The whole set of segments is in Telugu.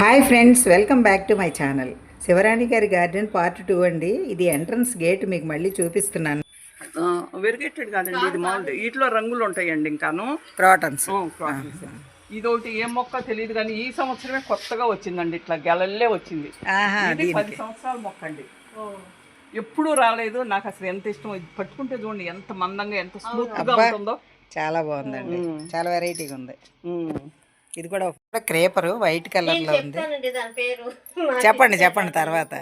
Hi friends welcome back to my channel Sivarani గారి గార్డెన్ పార్ట్ టూ అండి. ఇది ఎంట్రన్స్ గేట్ మీకు మళ్ళీ చూపిస్తున్నాను. వెరిగేటెడ్ కాదండి ఇది మామూలు వీటిలో రంగులు ఉంటాయండి ఇంకాను. క్రాటన్స్. ఇదొకటి ఏ మొక్క తెలియదు కానీ ఈ సంవత్సరమే కొత్తగా వచ్చిందండి ఇట్లా గెలల్లే వచ్చింది. పది సంవత్సరాల మొక్క అండి. ఎప్పుడూ రాలేదు నాకు అసలు ఎంత ఇష్టం పట్టుకుంటే చూడండి ఎంత మందంగా ఎంత స్మూత్గా ఉంటుందో. చాలా బాగుందండి. చాలా వెరైటీగా ఉంది. ఇది కూడా క్రేపర్ వైట్ కలర్లో ఉంది. చెప్తానండి దాని పేరు. చెప్పండి చెప్పండి తర్వాత.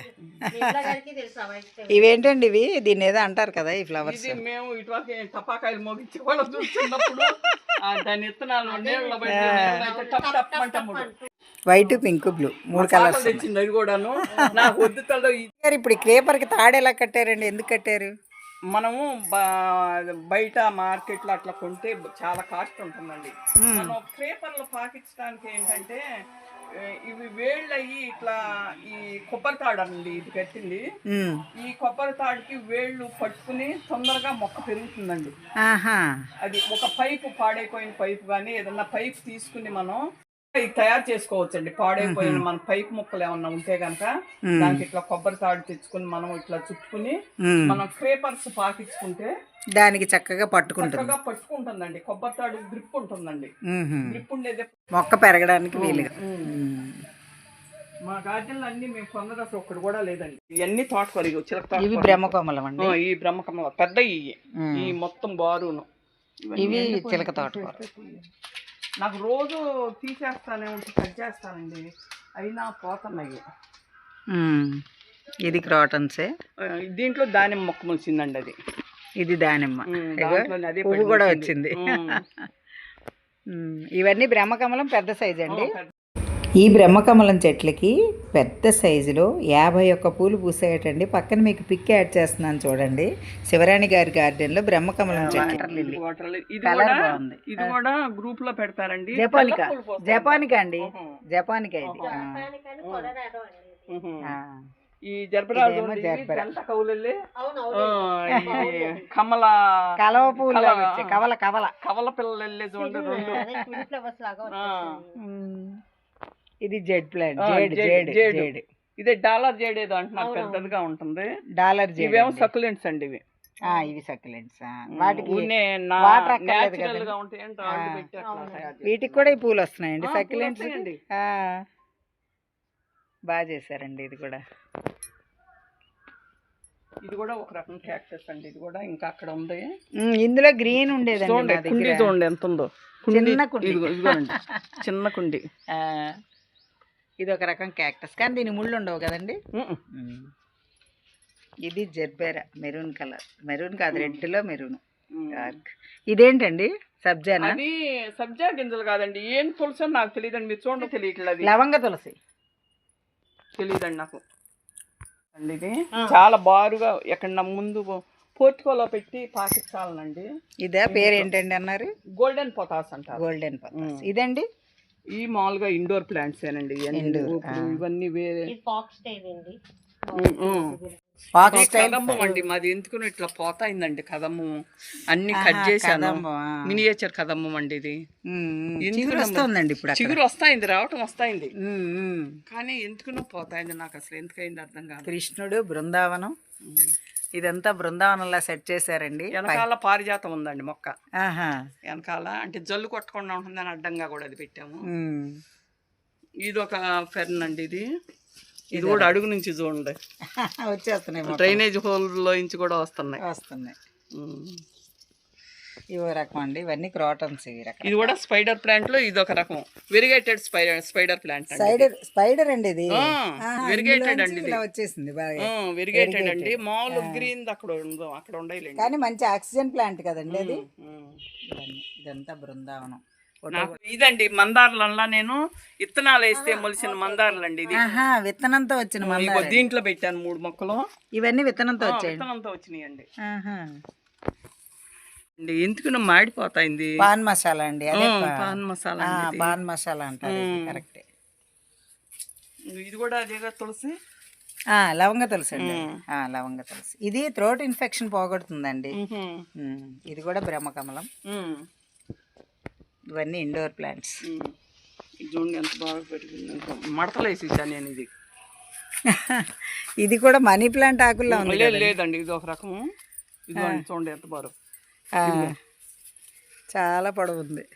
ఇవేంటండి ఇవి? దీన్ని ఏదో అంటారు కదా ఈ ఫ్లవర్స్. ఇది మేము ఇటువరకు టపాకాయలు మోగించి వాళ్ళు చూస్తున్నప్పుడు. ఆ, దాని విత్తనాలు నీళ్ళలో పెట్టి నీళ్ళలో అయితే టప్ టప్ అంటాము వైట్ పింక్ బ్లూ మూడు కలర్స్. కూడాను. నాకు ఇప్పుడు ఈ క్రేపర్కి తాడు ఎలా కట్టారండి? ఎందుకు కట్టారు? మనము బ- బయట మార్కెట్లో అట్లా కొంటే చాలా కాస్ట్ ఉంటుందండి. మనం పేపర్లు పాకించడానికి ఏంటంటే ఇవి వేళ్ళు అయ్యి ఇట్లా ఈ కొబ్బరి తాడు అండి ఇది కట్టింది. ఈ కొబ్బరి తాడుకి వేళ్ళు పట్టుకుని తొందరగా మొక్క పెరుగుతుందండి. అది ఒక పైపు పాడైపోయిన పైపు కానీ ఏదన్నా పైప్ తీసుకుని మనం ఇది తయారు చేసుకోవచ్చండి. పాడైపోయిన మన పైప్ ముక్కలు ఏమన్నా ఉంటే గనక దానికి ఇట్లా కొబ్బరి తాడు తెచ్చుకుని మనం ఇట్లా చుట్టుకుని. మనం క్రేపర్స్ పాకించుకుంటే దానికి చక్కగా పట్టుకుంటుంది. చక్కగా పట్టుకుంటుందండి. కొబ్బరి తాడు గ్రిప్ ఉంటుందండి. గ్రిప్ ఉండేది. మొక్క పెరగడానికి వీలుగా. మా గార్డెన్లో అన్ని మేము కొన్నది అసలు ఒక్కటి కూడా లేదండి. ఇవన్నీ తోటకూర చిలక. ఇవి బ్రహ్మకొమ్మలం అండి. ఈ బ్రహ్మకమ్మ పెద్ద ఇవి. ఈ మొత్తం బారును. ఇవి చిలక తోటకూర నాకు రోజు తీసేస్తానే ఉంటే కట్ చేస్తానండి. అయినా పోతున్నాయి. ఉమ్. ఇది క్రాటన్సే? దీంట్లో దానిమ్మ మొక్క మొలిచిందండి అది. ఇది దానిమ్మ. పువ్వు కూడా. వచ్చింది. ఇవన్నీ బ్రహ్మకమలం పెద్ద సైజ్ అండి? ఈ బ్రహ్మకమలం చెట్లకి పెద్ద సైజులో యాభై ఒక్క పూలు పూసాయటండి. పక్కన మీకు పిక్ యాడ్ చేస్తున్నాను చూడండి. శివరాణి గారి గార్డెన్లో బ్రహ్మకమలం చెట్లు లి- ఇది కూడా బాగుంది. ఇది కూడా గ్రూప్లో పెడతారండి. జపానికా. అండి. జపానికా ఇది. ఈ కమల కలవ పూలు కవల కవల. కవల పిల్లలు వెళ్ళే చూడండి ఇది jade plant jade jade, jade jade. Jade. ఇదే డాలర్ జేడేదో అంటున్నారు పెద్దదిగా ఉంటుంది. డాలర్ జేడ్ ఇవేమో అండి. సకులెంట్స్ అండి ఇవి. ఆ, ఇవి సక్యులెంట్స్ వాటికి వాటర్ అక్కర్లేదు. వీటికి కూడా ఈ పూలు వస్తున్నాయండి సక్యులెంట్స్. బాగా చేశారండి ఇది కూడా. ఇది కూడా ఒక రకం క్యాక్టస్ అండి ఇది కూడా ఇంకా అక్కడ ఉంది. ఇందులో గ్రీన్ ఉండేదండి చూడండి కుండీ ఎంత ఉందో. చిన్న కుండీ. చిన్న కుండి. ఆ, ఇది ఒక రకం క్యాక్టస్. కానీ దీని ముళ్ళు ఉండవు కదండి. ఇది జెర్బేరా మెరూన్ కలర్. మెరూన్ కాదు రెడ్లో మెరూన్. డార్క్. ఇదేంటండి? సబ్జానా? అది సబ్జా గింజలు కాదండి. ఏం తులసి అని నాకు తెలియదండి. మీరు చూడండి తెలియట్లేదు లవంగ తులసి. తెలియదండి నాకు. అండి ఇది. చాలా బారుగా ఎక్కడ ముందు పోర్టుకోలో పెట్టి పాకించాలనండి ఇదే పేరు ఏంటండి అన్నారు? గోల్డెన్ పొటాస్ అంటారు. గోల్డెన్ పర్పస్ ఇదండి? ఈ మామూలుగా ఇండోర్ ప్లాంట్స్ ఏనండి? ఇవన్నీ వేరే. అండి. కదమ్మం మాది ఎందుకుని ఇట్లా పోతాయిందండి కదమ్మం. అన్ని కట్ చేశాను. మినియేచర్ కదమ్మం అండి ఇది. ఎందుకు చిగురు వస్తుందండి ఇప్పుడు అక్కడ. చిగురు వస్తాయింది రావటం వస్తాయింది. కానీ ఎందుకునో పోతాయింది నాకు అసలు ఎందుకైంది అర్థం కాదు. కృష్ణుడు బృందావనం. ఇదంతా బృందావనంలా సెట్ చేశారండి. వెనకాల పారిజాతం ఉందండి మొక్క. వెనకాల అంటే జల్లు కొట్టకుండా ఉంటుందని అడ్డంగా కూడా అది పెట్టాము. ఇది ఒక ఫెర్న్ అండి ఇది. ఇది కూడా అడుగు నుంచి చూడండి. వచ్చేస్తున్నాయి. డ్రైనేజ్ హోల్లో నుంచి కూడా వస్తున్నాయి. వస్తున్నాయి. ఇవో రకం అండి. ఇవన్నీ క్రాటన్స్ ఇవి రకం ఇది కూడా స్పైడర్ ప్లాంట్లో ఇది ఒక రకం. వెరిగేటెడ్ స్పైడర్ స్పైడర్ ప్లాంట్ అండి స్పైడర్ స్పైడర్ అండి ఇది. వెరిగేటెడ్ అండి ఇది. ఇలా వచ్చేసింది బాగా. వెరిగేటెడ్ అండి. మామూలు గ్రీన్ అక్కడ అక్కడ ఉండేలేండి. కానీ మంచి ఆక్సిజన్ ప్లాంట్ కదండి అది. ఇదంతా బృందావనం. ఇదండి మందారాలల్లా నేను ఇత్తనాలు వేస్తే మొలిసిన మందారాలండి ఇది. ఆహా విత్తనంతో వచ్చిన దీంట్లో పెట్టాను మూడు మొక్కలు. ఇవన్నీ విత్తనంతో వచ్చాయి విత్తనంతో వచ్చినాయండి. ఆహా. అండి ఎందుకు మాడిపోతాయింది? పాన్ మసాలా అండి అదే పాన్ మసాలా. పాన్ మసాలా అంటారు ఇది కరెక్టే. ఇది కూడా అదేగా తులసి? ఆ, లవంగ తులసి అండి ఆ, లవంగ తులసి. ఇది థ్రోట్ ఇన్ఫెక్షన్ పోగొడుతుందండి. ఇది కూడా బ్రహ్మకమలం. ఇవన్నీ ఇండోర్ ప్లాంట్స్. చూడండి ఎంత బాగా మడతలు వేసేసాను నేను ఇది. ఇది కూడా మనీ ప్లాంట్ ఆకుల్లో ఉంది లేదు లేదండి ఇది ఒక రకము. ఇది చూడండి ఎంత ఆ, చాలా పొడవు ఉంది.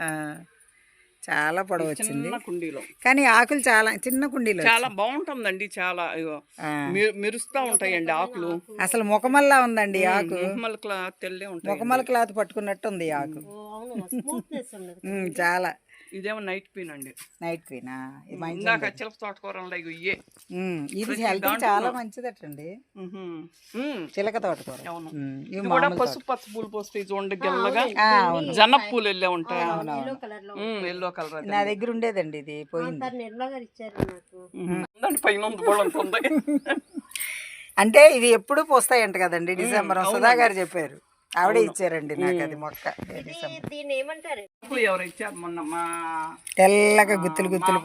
ఆ, చాలా పొడవు వచ్చింది. చిన్న కుండీలో. కానీ ఆకులు చాలా చిన్న కుండీలో చాలా బాగుంటుందండి చాలా మెరుస్తా ఉంటాయండి ఆకులు. అసలు ముఖమల్లా ఉందండి ఆకు. క్లాత్ తెల్లే ఉంటాయి ముఖమల క్లాత్ పట్టుకున్నట్టు ఉంది ఆకు. చాలా. ఇదేమో నైట్ పీన్ అండి. నైట్ క్వీనా? ఇది మంచి ఇందాక చిలక తోటకూరలో ఉమ్, ఇది హెల్త్ చాలా మంచిదటండి. చిలక తోటకూర. అవును. ఇవి ఇది కూడా పసుపు పసుపు పూలు పోస్తాయి చూడండి గెల్లగా జనప పూలు వెళ్ళే ఉంటాయి. ఎల్లో కలర్ నా దగ్గర ఉండేదండి ఇది పోయింది. ఇచ్చారు పైన ఉంది అంటే ఇవి ఎప్పుడు పోస్తాయంట కదండి డిసెంబర్ సుధా గారు చెప్పారు. ఆవిడే ఇచ్చారండి నాకు అది మొక్క ఎవరు ఇచ్చారు మొన్న మా తెల్లగా గుత్తులు గుత్తులు.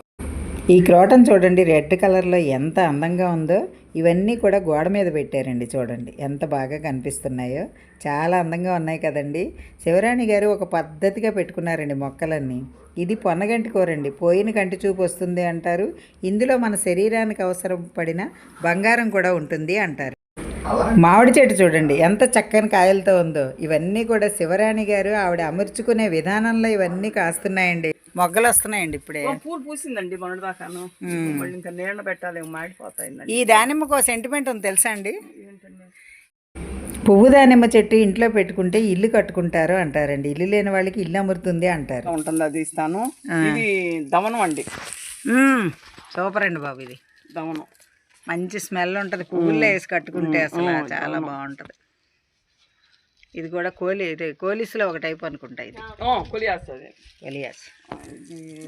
ఈ క్రోటన్ చూడండి రెడ్ కలర్లో ఎంత అందంగా ఉందో ఇవన్నీ కూడా గోడ మీద పెట్టారండి చూడండి ఎంత బాగా కనిపిస్తున్నాయో. చాలా అందంగా ఉన్నాయి కదండి. శివరాణి గారు ఒక పద్ధతిగా పెట్టుకున్నారండి మొక్కలన్నీ. ఇది పొన్నగంటి కూరండి పోయిన కంటి చూపు వస్తుంది అంటారు. ఇందులో మన శరీరానికి అవసరం పడిన బంగారం కూడా ఉంటుంది అంటారు. మామిడి చెట్టు చూడండి ఎంత చక్కని కాయలతో ఉందో. ఇవన్నీ కూడా శివరాణి గారు ఆవిడ అమర్చుకునే విధానంలో ఇవన్నీ కాస్తున్నాయండి. మొగ్గలు వస్తున్నాయండి ఇప్పుడే. పూలు పూసిందండి మొన్నటి దాకాను ఇంకా నీళ్ళ పెట్టాలి మాడిపోతాయిందండి. ఈ దానిమ్మకు ఒక సెంటిమెంట్ ఉంది తెలుసా అండి? పువ్వు దానిమ్మ చెట్టు ఇంట్లో పెట్టుకుంటే ఇల్లు కట్టుకుంటారు అంటారండి. ఇల్లు లేని వాళ్ళకి ఇల్లు అమరుతుంది అంటారు. ఉంటుంది అది ఇస్తాను? ఇది దమనం అండి. సూపర్ అండి బాబు ఇది. దమనం మంచి స్మెల్ ఉంటుంది. పువ్వుల్లో వేసి కట్టుకుంటే అసలు చాలా బాగుంటుంది. ఇది కూడా కోలి ఇది కోలిస్లో ఒక టైప్ అనుకుంటా ఇది. ఎలియాస్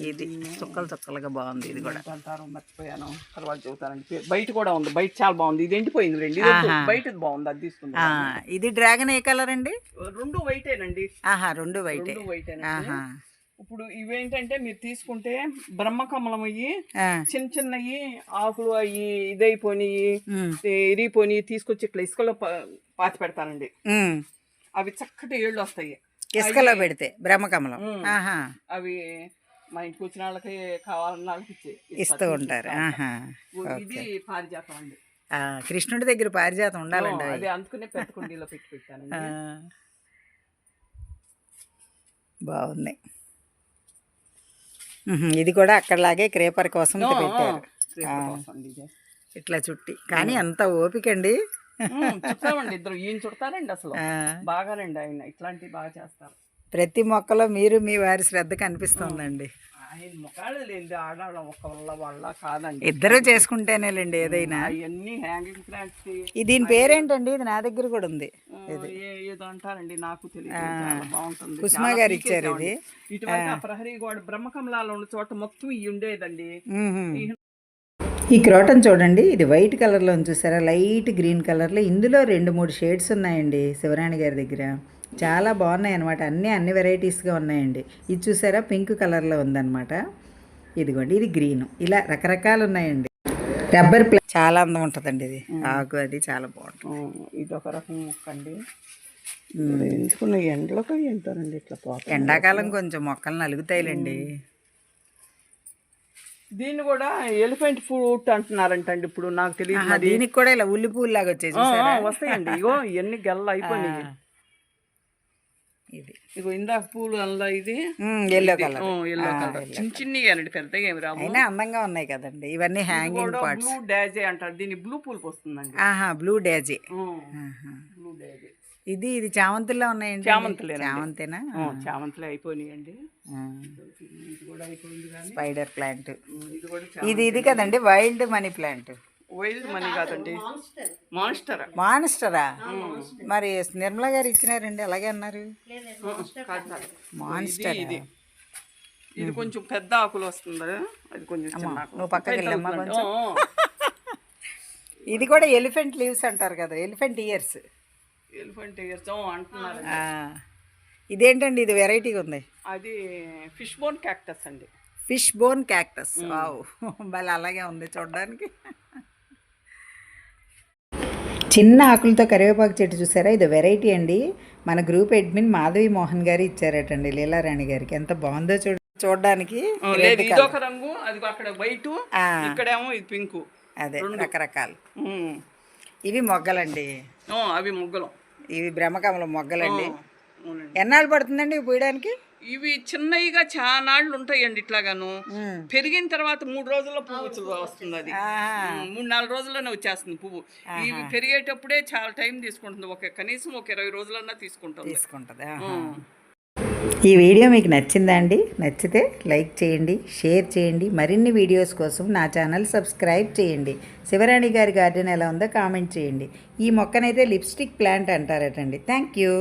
ఇది చుక్కలు చుక్కలుగా బాగుంది ఇది కూడా. అంటారు మర్చిపోయాను. తర్వాత చెబుతానండి పేరు. బయట కూడా ఉంది. బయట చాలా బాగుంది. ఇది ఎండిపోయింది రండి. బయటది బాగుంది. అది తీసుకుంది. ఆ, ఇది డ్రాగన్ ఏ కలర్ అండి? రెండు వైటేనండి. ఆహా రెండు వైటే. ఆహా. ఇప్పుడు ఇవేంటంటే మీరు తీసుకుంటే బ్రహ్మకమలం అయ్యి చిన్న చిన్నవి ఆకులు అయ్యి ఇదైపోయినాయి ఉమ్, ఇరిగిపోయి తీసుకొచ్చి ఇట్లా ఇసుకలో పాతి పెడతానండి. అవి చక్కటి ఏళ్ళు వస్తాయి. ఇసుకలో పెడితే బ్రహ్మకమలం. అవి మా ఇంటికి వచ్చిన వాళ్ళకి కావాలన్న వాళ్ళకి ఇస్తూ ఉంటారు. ఇది పారిజాతం అండి. కృష్ణుడి దగ్గర పారిజాతం ఉండాలండి. అదే అందుకునే పెద్ద కుండీలో పెట్టి. బాగుంది ఉహుం, ఇది కూడా అక్కడలాగే క్రేపర్ కోసం పెట్టారు. ఇట్లా చుట్టి. కానీ అంత ఓపిక అండి చుట్టామండి ఇద్దరు ఈయన చుడతారండి అసలు. బాగానండి ఆయన. ఇట్లాంటివి బాగా చేస్తారు. ప్రతి మొక్కలో మీరు మీ వారి శ్రద్ధ కనిపిస్తుందండి. ఆయన ముఖాలు ఆడాళ్ళ ఒక వల్ల వాళ్ళ కాదండి. ఇద్దరూ చేసుకుంటేనేలేండి ఏదైనా. అవన్నీ హ్యాంగింగ్ ప్లాంట్స్ ఈ దీని పేరేంటండి? ఇది నా దగ్గర కూడా ఉంది. ఏదో అంటారండి నాకు తెలియదు. బాగుంటుంది. కుసుమ గారు ఇచ్చారు. ఇది. ఇటువంటి ప్రహరీ గోడ బ్రహ్మకమలాలో ఉన్న చోట మొత్తం ఇవి ఉండేదండి. ఈ క్రోటన్ చూడండి ఇది వైట్ కలర్లో చూసారా? లైట్ గ్రీన్ కలర్లో. ఇందులో రెండు మూడు షేడ్స్ ఉన్నాయండి శివరాణి గారి దగ్గర. చాలా బాగున్నాయి అనమాట అన్నీ అన్ని వెరైటీస్గా ఉన్నాయండి. ఇది చూసారా? పింక్ కలర్లో ఉందన్నమాట. ఇదిగోండి ఇది గ్రీన్ ఇలా రకరకాలు ఉన్నాయండి. రబ్బర్ ప్లా చాలా అందం ఉంటుందండి ఇది. ఆకు అది చాలా బాగుంటుంది. ఇది ఒక రకం మొక్క అండి ఎందుకున్న ఎండలకు ఏంటారండి ఇట్లా ఎండాకాలం కొంచెం మొక్కలు నలుగుతాయిలేండి. దీన్ని కూడా ఎలిఫెంట్ ఫ్రూట్ అంటున్నారంటండి ఇప్పుడు నాకు తెలియదు దీనికి కూడా ఇలా ఉల్లి లాగా వచ్చేసి వస్తాయండి. ఇగో ఇవన్నీ గల్ల అయిపోయినాయి. ఇది. ఇగో ఇందాక పూలు అందులో ఇది. ఎల్లో కలర్ ఎల్లో కలర్ చిన్న చిన్నవి అండి పెద్దగా ఏమి రావు. అయినా అందంగా ఉన్నాయి కదండి. ఇవన్నీ హ్యాంగింగ్ పార్ట్స్ బ్లూ డాజే అంటారు. దీన్ని బ్లూ పూలు పోస్తుందండి ఆహా బ్లూ డేజీ బ్లూ డాజే ఇది ఇది చామంతుల్లో ఉన్నాయండి? చామంతులేనండి. చామంతేనా? చామంతులు అయిపోయినాయండి. స్పైడర్ ప్లాంట్ ఇది ఇది కదండి wild money plant wild money కాదండి. మాన్స్టర్ మాన్స్టరా మరి నిర్మలా గారు ఇచ్చినారండి అలాగే అన్నారు? మాన్స్టర్ ఇది ఇది. కొంచెం పెద్ద ఆకులు వస్తుంది? అది కొంచెం చిన్న ఆకులు. నువ్వు పక్కకి వెళ్ళమ్మా కొంచెం. ఆ, ఆ. ఇది కూడా ఎలిఫెంట్ లీవ్స్ అంటారు కదా ఎలిఫెంట్ ఇయర్స్ ఎలిఫెంట్ ఇయర్స్ అంటున్నారు ఇదేంటండి ఇది వెరైటీగా ఉంది? అది ఫిష్ బోన్ క్యాక్టస్ అండి. ఫిష్ బోన్ క్యాక్టస్ వావ్ భలే అలాగే ఉంది చూడడానికి. చిన్న ఆకులతో కరివేపాకు చెట్టు చూసారా? ఇది వెరైటీ అండి. మన గ్రూప్ అడ్మిన్ మాధవి మోహన్ గారు ఇచ్చారటండి లీలారాణి గారికి. ఎంత బాగుందో చూడండి చూడడానికి. ఆ, లేదు ఇదొక రంగు అది అక్కడ వైట్ ఆ. ఇక్కడేమో ఇది పింక్. అదే రకరకాలు. ఇవి మొగ్గలండి. అవి ముగ్గలు. ఇవి బ్రహ్మకమల మొగ్గలండి. ఎన్నాళ్ళు పడుతుందండి ఇవి పూయడానికి? ఇవి చిన్నవిగా చానాళ్ళు ఉంటాయండి ఇట్లాగాను. పెరిగిన తర్వాత మూడు రోజుల్లో పువ్వు వస్తుంది అది. మూడు నాలుగు రోజుల్లోనే వచ్చేస్తుంది పువ్వు. ఇవి పెరిగేటప్పుడే చాలా టైం తీసుకుంటుంది. ఒక కనీసం ఒక ఇరవై రోజులన్నా తీసుకుంటుంది. తీసుకుంటుంది. ఈ వీడియో మీకు నచ్చిందా అండి? నచ్చితే లైక్ చేయండి షేర్ చేయండి మరిన్ని వీడియోస్ కోసం నా ఛానల్ సబ్స్క్రైబ్ చేయండి. శివరాణి గారి గార్డెన్ ఎలా ఉందో కామెంట్ చేయండి. ఈ మొక్కనైతే లిప్స్టిక్ ప్లాంట్ అంటారటండి. Thank you.